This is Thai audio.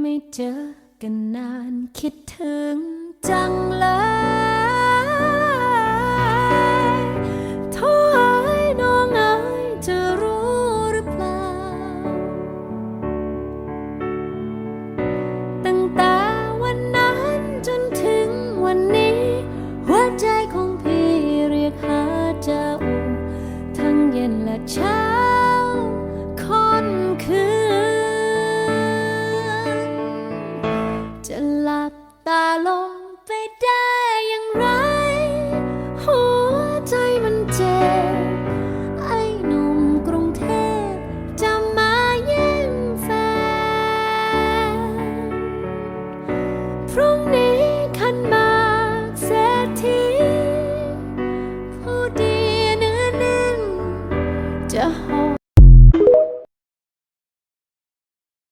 ไม่เจอกันนานคิดถึงจังเลยท้อหายน้องไอจะรู้หรือเปล่า ตั้งแต่วันนั้นจนถึงวันนี้ ตาลงไปได้อย่างไร หัวใจมันเจ็บ ไอ้หนุ่มกรุงเทพจะมาเยี่ยมแฟน พรุ่งนี้ขันมาเศรษฐีผู้ดีเนื้อแน่นจะหอ